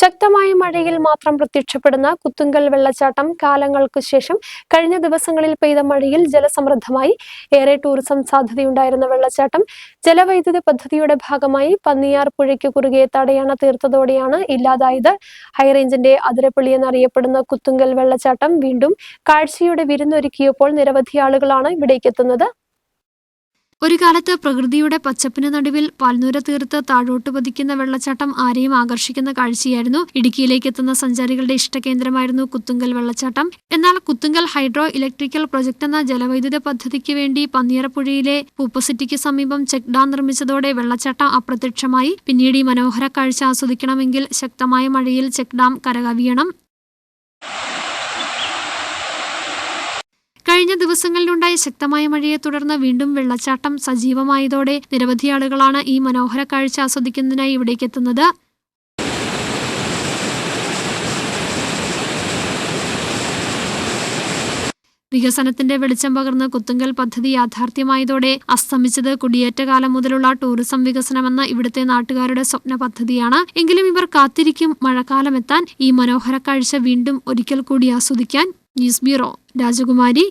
ശക്തമായ മഴയിൽ മാത്രം പ്രത്യക്ഷപ്പെടുന്ന കുത്തുങ്കൽ വെള്ളച്ചാട്ടം കാലങ്ങൾക്കു ശേഷം കഴിഞ്ഞ ദിവസങ്ങളിൽ പെയ്ത മഴയിൽ ജലസമൃദ്ധമായി. ഏറെ ടൂറിസം സാധ്യതയുണ്ടായിരുന്ന വെള്ളച്ചാട്ടം ജലവൈദ്യുത പദ്ധതിയുടെ ഭാഗമായി പന്നിയാർ പുഴയ്ക്ക് കുറുകെ തടയണ തീർത്തതോടെയാണ് ഇല്ലാതായത്. ഹൈറേഞ്ചിന്റെ അതിരപ്പള്ളി എന്നറിയപ്പെടുന്ന കുത്തുങ്കൽ വെള്ളച്ചാട്ടം വീണ്ടും കാഴ്ചയുടെ വിരുന്നൊരുക്കിയപ്പോൾ നിരവധി ആളുകളാണ് ഇവിടേക്കെത്തുന്നത്. ഒരു കാലത്ത് പ്രകൃതിയുടെ പച്ചപ്പിന് നടുവിൽ പാൽനൂര തീർത്ത് താഴോട്ട് പതിക്കുന്ന വെള്ളച്ചാട്ടം ആരെയും ആകർഷിക്കുന്ന കാഴ്ചയായിരുന്നു. ഇടുക്കിയിലേക്ക് എത്തുന്ന സഞ്ചാരികളുടെ ഇഷ്ടകേന്ദ്രമായിരുന്നു കുത്തുങ്കൽ വെള്ളച്ചാട്ടം. എന്നാൽ കുത്തുങ്കൽ ഹൈഡ്രോ ഇലക്ട്രിക്കൽ പ്രൊജക്ട് എന്ന ജലവൈദ്യുത പദ്ധതിക്ക് വേണ്ടി പന്നിയറപ്പുഴയിലെ പൂപ്പസിറ്റിക്ക് സമീപം ചെക്ക് ഡാം നിർമ്മിച്ചതോടെ വെള്ളച്ചാട്ടം അപ്രത്യക്ഷമായി. പിന്നീട് ഈ മനോഹര കാഴ്ച ആസ്വദിക്കണമെങ്കിൽ ശക്തമായ മഴയിൽ ചെക്ക് ഡാം കരകവിയണം. കഴിഞ്ഞ ദിവസങ്ങളിലുണ്ടായ ശക്തമായ മഴയെ തുടർന്ന് വീണ്ടും വെള്ളച്ചാട്ടം സജീവമായതോടെ നിരവധി ആളുകളാണ് ഈ മനോഹര കാഴ്ച ആസ്വദിക്കുന്നതിനായി ഇവിടേക്ക് എത്തുന്നത്. വികസനത്തിന്റെ വെളിച്ചം പകർന്ന് കുത്തുങ്കൽ പദ്ധതി യാഥാർത്ഥ്യമായതോടെ അസ്തമിച്ചത് കുടിയേറ്റ കാലം മുതലുള്ള ടൂറിസം വികസനമെന്ന ഇവിടുത്തെ നാട്ടുകാരുടെ സ്വപ്ന പദ്ധതിയാണ്. എങ്കിലും ഇവർ കാത്തിരിക്കും മഴക്കാലമെത്താൻ ഈ മനോഹര കാഴ്ച വീണ്ടും ഒരിക്കൽ കൂടി ആസ്വദിക്കാൻ. ന്യൂസ് ബ്യൂറോ രാജകുമാരി.